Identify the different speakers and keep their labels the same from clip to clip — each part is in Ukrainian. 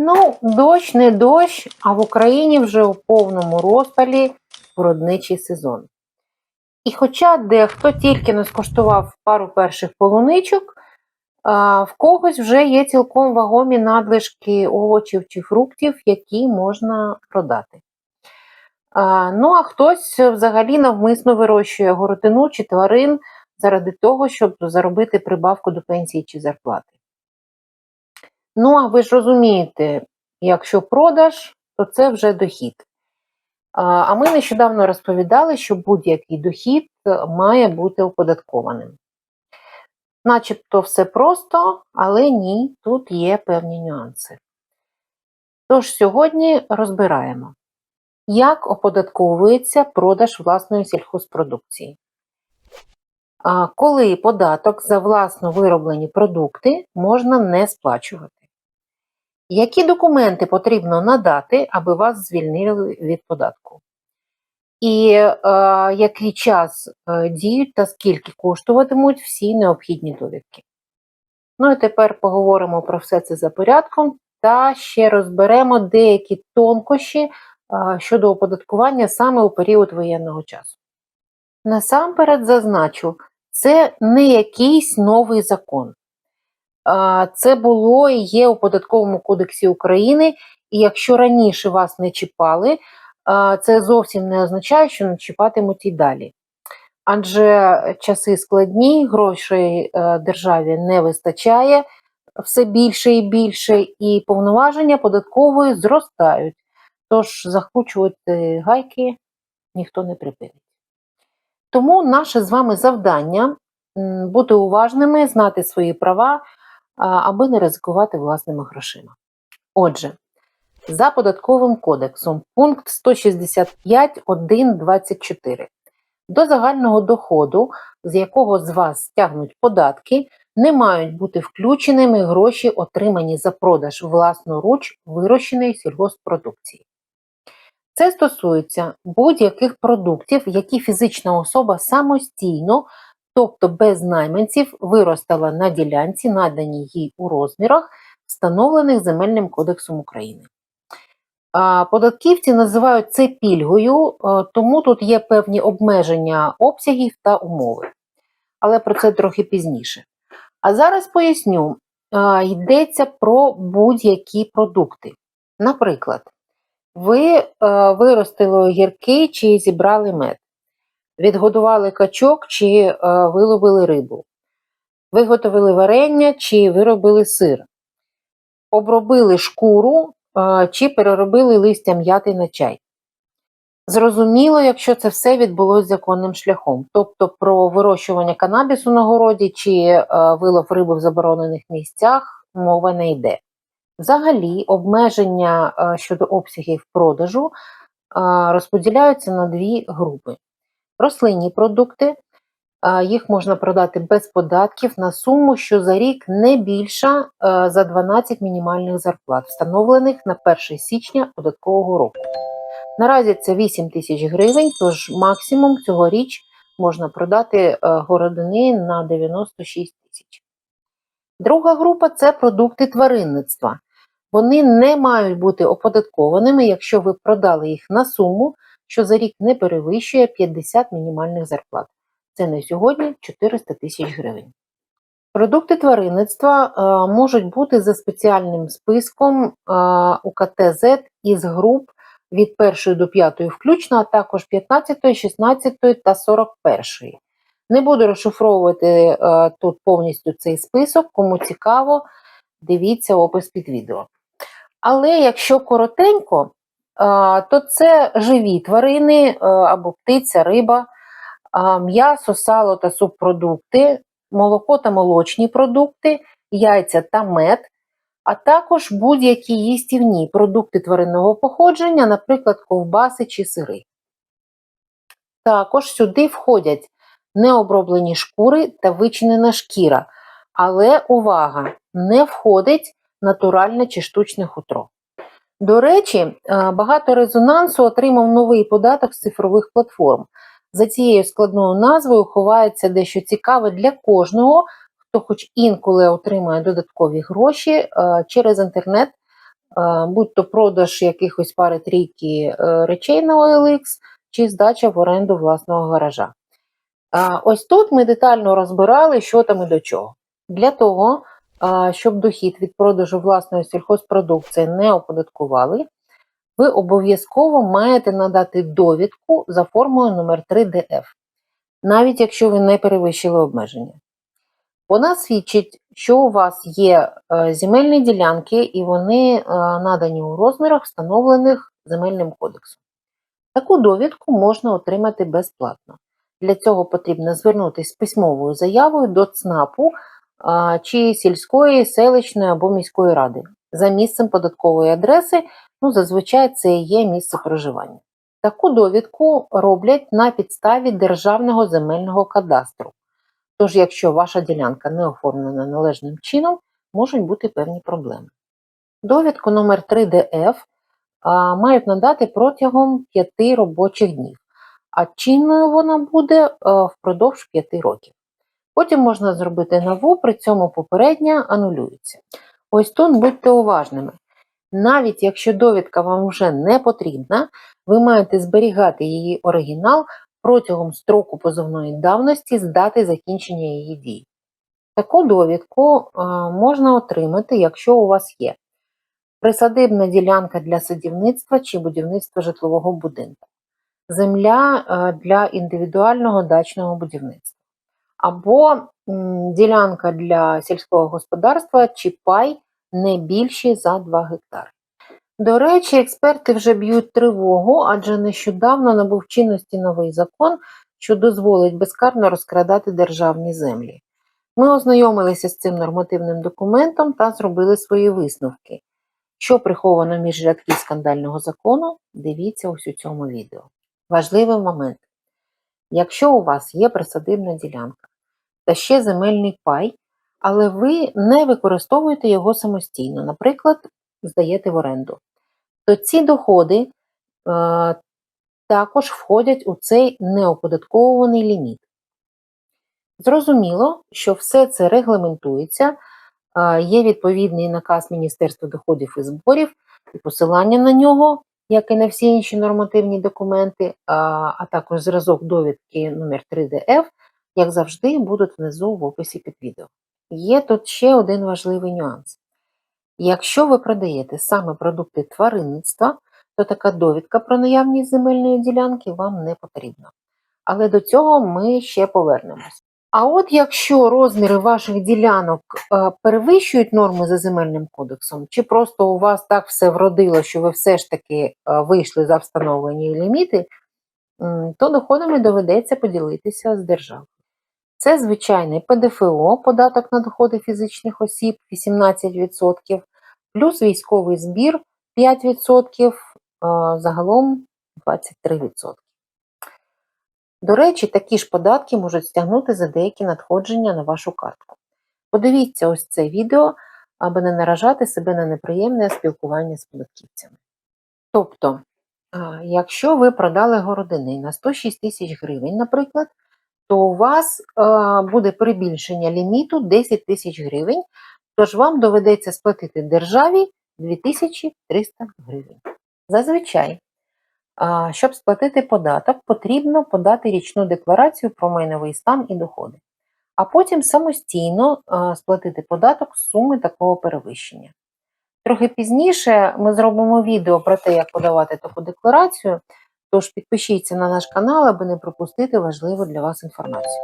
Speaker 1: Ну, дощ не дощ, а в Україні вже у повному розпалі городничий сезон. І хоча дехто тільки не скуштував пару перших полуничок, в когось вже є цілком вагомі надлишки овочів чи фруктів, які можна продати. Ну, а хтось взагалі навмисно вирощує городину чи тварин заради того, щоб заробити прибавку до пенсії чи зарплати. Ну, а ви ж розумієте, якщо продаж, то це вже дохід. А ми нещодавно розповідали, що будь-який дохід е, має бути оподаткованим. Начебто все просто, але ні, тут є певні нюанси. Тож сьогодні розбираємо, як оподатковується продаж власної сільхозпродукції. Коли податок за власно вироблені продукти можна не сплачувати. Які документи потрібно надати, аби вас звільнили від податку? І е, який час е, діють та скільки коштуватимуть всі необхідні довідки? Ну і тепер поговоримо про все це за порядком та ще розберемо деякі тонкощі е, щодо оподаткування саме у період воєнного часу. Насамперед зазначу, це не якийсь новий закон. Це було і є у податковому кодексі України, і якщо раніше вас не чіпали, це зовсім не означає, що не чіпатимуть і далі. Адже часи складні, грошей е, державі не вистачає все більше і більше, і повноваження податкової зростають. Тож закручувати гайки ніхто не припинить. Тому наше з вами завдання бути уважними, знати свої права аби не ризикувати власними грошима. Отже, за податковим кодексом пункт 165.1.24 до загального доходу, з якого з вас стягнуть податки, не мають бути включеними гроші, отримані за продаж власноруч вирощеної сільгоспродукції. Це стосується будь-яких продуктів, які фізична особа самостійно тобто без найманців виростала на ділянці, наданій їй у розмірах, встановлених Земельним кодексом України. Податківці називають це пільгою, тому тут є певні обмеження обсягів та умови. Але про це трохи пізніше. А зараз поясню, йдеться про будь-які продукти. Наприклад, ви виростили огірки чи зібрали мед відгодували качок чи е, виловили рибу, виготовили варення чи виробили сир, обробили шкуру е, чи переробили листя м'яти на чай. Зрозуміло, якщо це все відбулося законним шляхом, тобто про вирощування канабісу на городі чи е, вилов риби в заборонених місцях мова не йде. Взагалі, обмеження щодо обсягів продажу розподіляються на дві групи рослинні продукти. Їх можна продати без податків на суму, що за рік не більша за 12 мінімальних зарплат, встановлених на 1 січня податкового року. Наразі це 8 тисяч гривень, тож максимум цьогоріч можна продати городини на 96 тисяч. Друга група це продукти тваринництва. Вони не мають бути оподаткованими, якщо ви продали їх на суму, що за рік не перевищує 50 мінімальних зарплат. Це на сьогодні 400 тисяч гривень. Продукти тваринництва е, можуть бути за спеціальним списком е, УКТЗ із груп від 1 до 5 включно, а також 15, 16 та 41. Не буду розшифровувати е, тут повністю цей список, кому цікаво, дивіться опис під відео. Але якщо коротенько, то це живі тварини е, або птиця, риба, м'ясо, сало та субпродукти, молоко та молочні продукти, яйця та мед, а також будь-які їстівні продукти тваринного походження, наприклад, ковбаси чи сири. Також сюди входять необроблені шкури та вичинена шкіра. Але увага! Не входить натуральне чи штучне хутро. До речі, е, багато резонансу отримав новий податок з цифрових платформ. За цією складною назвою ховається дещо цікаве для кожного, хто хоч інколи отримує додаткові гроші е, через інтернет будь то продаж якихось пари трійки е, речей на OLX чи здача в оренду власного гаража. Ось тут ми детально розбирали, що там і до чого. Для того, щоб дохід від продажу власної сільхозпродукції не оподаткували, ви обов'язково маєте надати довідку за формою номер 3 ДФ, навіть якщо ви не перевищили обмеження. Вона свідчить, що у вас є е, земельні ділянки і вони е, надані у розмірах, встановлених земельним кодексом. Таку довідку можна отримати безплатно. Для цього потрібно звернутися з письмовою заявою до ЦНАПу чи сільської, селищної або міської ради за місцем податкової адреси, ну, зазвичай це є місце проживання. Таку довідку роблять на підставі Державного земельного кадастру. Тож, якщо ваша ділянка не оформлена належним чином, можуть бути певні проблеми. Довідку номер 3 ДФ мають надати протягом 5 робочих днів а чинною вона буде впродовж 5 років. Потім можна зробити нову, при цьому попередня анулюється. Ось тут будьте уважними. Навіть якщо довідка вам вже не потрібна, ви маєте зберігати її оригінал протягом строку позовної давності з дати закінчення її дій. Таку довідку е, можна отримати, якщо у вас є присадибна ділянка для садівництва чи будівництва житлового будинку земля е, для індивідуального дачного будівництва, або ділянка для сільського господарства чи пай не більші за 2 гектари. До речі, експерти вже б'ють тривогу, адже нещодавно набув чинності новий закон, що дозволить безкарно розкрадати державні землі. Ми ознайомилися з цим нормативним документом та зробили свої висновки. Що приховано між рядків скандального закону, дивіться ось у цьому відео. Важливий момент. Якщо у вас є присадибна ділянка та ще земельний пай, але ви не використовуєте його самостійно, наприклад, здаєте в оренду, то ці доходи е, також входять у цей неоподатковуваний ліміт. Зрозуміло, що все це регламентується, е, є відповідний наказ Міністерства доходів і зборів, і посилання на нього як і на всі інші нормативні документи, а, а також зразок довідки номер 3 df як завжди, будуть внизу в описі під відео. Є тут ще один важливий нюанс. Якщо ви продаєте саме продукти тваринництва, то така довідка про наявність земельної ділянки вам не потрібна. Але до цього ми ще повернемось. А от якщо розміри ваших ділянок е, перевищують норми за земельним кодексом, чи просто у вас так все вродило, що ви все ж таки е, вийшли за встановлені ліміти, то доходами доведеться поділитися з державою. Це звичайний ПДФО, податок на доходи фізичних осіб 18%, плюс військовий збір 5%, загалом 23%. До речі, такі ж податки можуть стягнути за деякі надходження на вашу картку. Подивіться ось це відео, аби не наражати себе на неприємне спілкування з податківцями. Тобто, якщо ви продали городини на 106 тисяч гривень, наприклад, то у вас буде перебільшення ліміту 10 тисяч гривень, тож вам доведеться сплатити державі 2300 гривень. Зазвичай щоб сплатити податок, потрібно подати річну декларацію про майновий стан і доходи, а потім самостійно сплатити податок з суми такого перевищення. Трохи пізніше ми зробимо відео про те, як подавати таку декларацію, тож підпишіться на наш канал, аби не пропустити важливу для вас інформацію.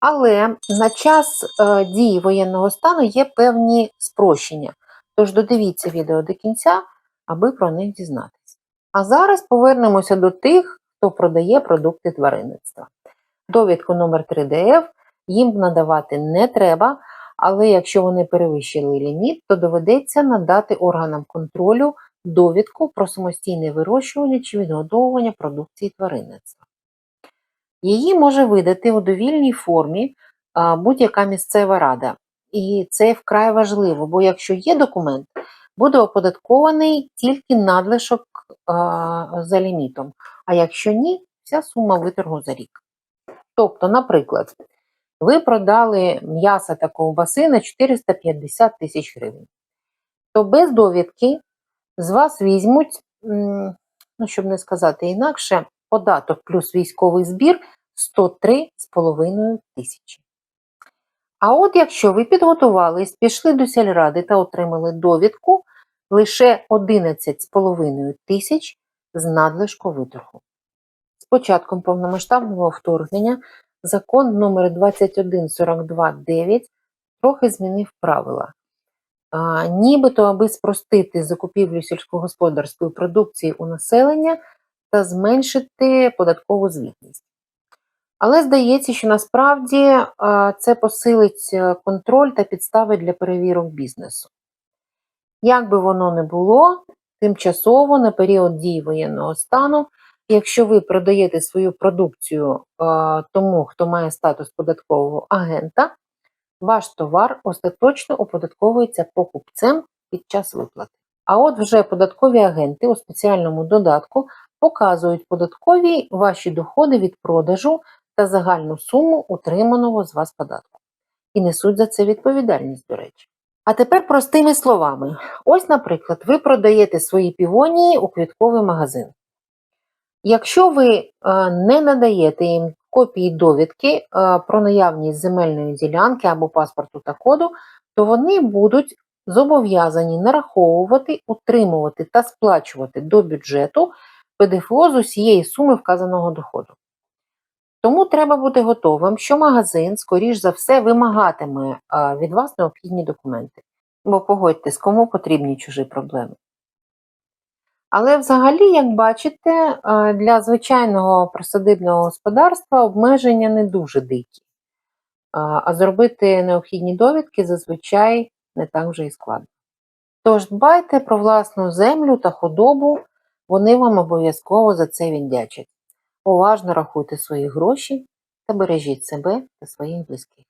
Speaker 1: Але на час е, дії воєнного стану є певні спрощення, тож додивіться відео до кінця, аби про них дізнатися. А зараз повернемося до тих, хто продає продукти тваринництва. Довідку номер 3 ДФ їм надавати не треба, але якщо вони перевищили ліміт, то доведеться надати органам контролю довідку про самостійне вирощування чи відгодовування продукції тваринництва. Її може видати у довільній формі будь-яка місцева рада. І це вкрай важливо, бо якщо є документ, буде оподаткований тільки надлишок за лімітом. А якщо ні, вся сума виторгу за рік. Тобто, наприклад, ви продали м'ясо та ковбаси на 450 тисяч гривень. то без довідки з вас візьмуть, ну, щоб не сказати інакше, податок плюс військовий збір 103,5 тисячі. А от якщо ви підготувались, пішли до сільради та отримали довідку лише 11,5 тисяч з надлишку виторгу. З початком повномасштабного вторгнення закон номер 2142.9 трохи змінив правила. Нібито, аби спростити закупівлю сільськогосподарської продукції у населення та зменшити податкову звітність. Але здається, що насправді це посилить е, контроль та підстави для перевірок бізнесу. Як би воно не було, тимчасово на період дії воєнного стану, якщо ви продаєте свою продукцію тому, хто має статус податкового агента, ваш товар остаточно оподатковується покупцем під час виплати. А от вже податкові агенти у спеціальному додатку показують податкові ваші доходи від продажу та загальну суму утриманого з вас податку. І несуть за це відповідальність, до речі. А тепер простими словами. Ось, наприклад, ви продаєте свої півонії у квітковий магазин. Якщо ви е, не надаєте їм копії довідки е, про наявність земельної ділянки або паспорту та коду, то вони будуть зобов'язані нараховувати, утримувати та сплачувати до бюджету ПДФО з усієї суми вказаного доходу. Тому треба бути готовим, що магазин, скоріш за все, вимагатиме від вас необхідні документи. Бо погодьтесь, кому потрібні чужі проблеми. Але взагалі, як бачите, для звичайного присадибного господарства обмеження не дуже дикі. А, а зробити необхідні довідки зазвичай не так вже і складно. Тож дбайте про власну землю та худобу, вони вам обов'язково за це віддячать. Уважно рахуйте свої гроші та бережіть себе та своїх близьких.